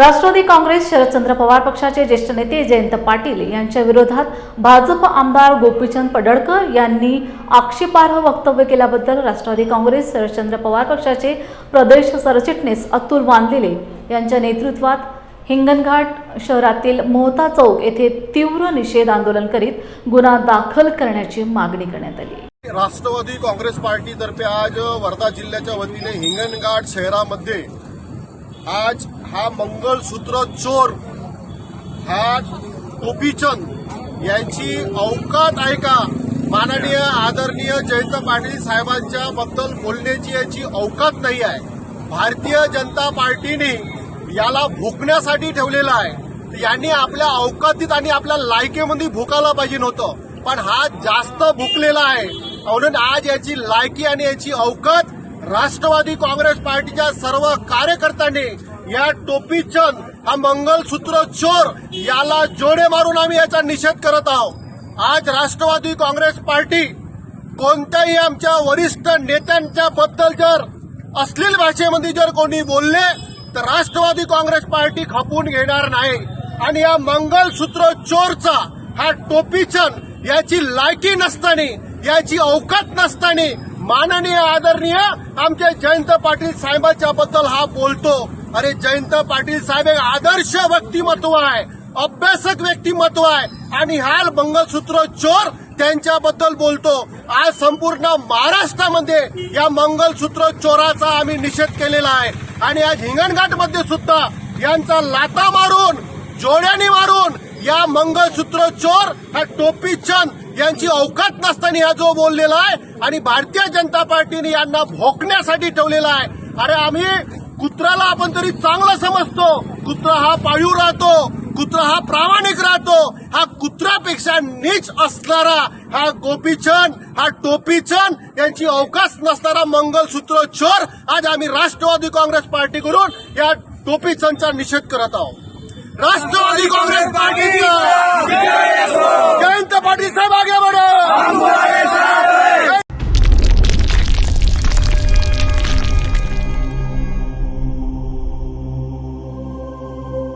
राष्ट्रवादी काँग्रेस शरदचंद्र पवार पक्षाचे ज्येष्ठ नेते जयंत पाटील यांच्या विरोधात भाजप आमदार गोपीचंद पडळकर यांनी आक्षेपार्ह वक्तव्य केल्याबद्दल राष्ट्रवादी काँग्रेस शरदचंद्र पवार पक्षाचे प्रदेश सरचिटणीस अतुल वानदिले यांच्या नेतृत्वात हिंगणघाट शहरातील मोहता चौक येथे तीव्र निषेध आंदोलन करीत गुन्हा दाखल करण्याची मागणी करण्यात आली. राष्ट्रवादी काँग्रेस पार्टीतर्फे आज वर्धा जिल्ह्याच्या वतीने हिंगणघाट शहरामध्ये आज हा मंगळसूत्र चोर हा टोपीचंद यांची अवकात आहे का? माननीय आदरणीय जयंत पाटील साहेबांच्या बद्दल बोलण्याची याची अवकात नाही आहे. भारतीय जनता पार्टीने याला भुकण्यासाठी ठेवलेलं आहे. यांनी आपल्या अवकातीत आणि आपल्या लायकीमध्ये भुकायला पाहिजे नव्हतं. पण हा जास्त भुकलेला आहे. म्हणून आज याची लायकी आणि याची अवकात राष्ट्रवादी काँग्रेस पार्टीच्या सर्व कार्यकर्त्यांनी या टोपीचंद हा मंगलसूत्र चोर याला जोडे मारून आम्ही याचा निषेध करत आहोत. आज राष्ट्रवादी काँग्रेस पार्टी कोणत्याही आमच्या वरिष्ठ नेत्यांच्या बद्दल जर अश्लील भाषेमध्ये जर कोणी बोलले तर राष्ट्रवादी काँग्रेस पार्टी खपून घेणार नाही. आणि या मंगलसूत्र चोरचा हा टोपीचंद याची लायकी नसताना याची अवकात नसताना माननीय आदरणीय आमचे जयंत पाटील साहेबांच्या बद्दल हा बोलतो. अरे जयंत पाटील साहेब एक आदर्श व्यक्तिमत्व आहे अभ्यासक व्यक्तिमत्व आहे आणि हाल मंगलसूत्र चोर त्यांच्याबद्दल बोलतो. आज संपूर्ण महाराष्ट्रामध्ये या मंगलसूत्र चोराचा आम्ही निषेध केलेला आहे. आणि आज हिंगणघाटमध्ये सुद्धा यांचा लाता मारून जोड्याने मारून या मंगलसूत्र चोर हा टोपी चंद यांची अवकात नसताना हा जो बोललेला आहे आणि भारतीय जनता पार्टीने यांना भोकण्यासाठी ठेवलेला आहे. अरे आम्ही कुत्र्याला आपण तरी चांगलं समजतो. कुत्रा हा पाळीव राहतो. कुत्रा हा प्रामाणिक राहतो. हा कुत्र्यापेक्षा नीच असणारा हा गोपीचंद हा टोपीचंद यांची अवकाश नसणारा मंगलसूत्र चोर आज आम्ही राष्ट्रवादी काँग्रेस पार्टीकडून या टोपीचंदचा निषेध करत आहोत. राष्ट्रवादी काँग्रेस पार्टी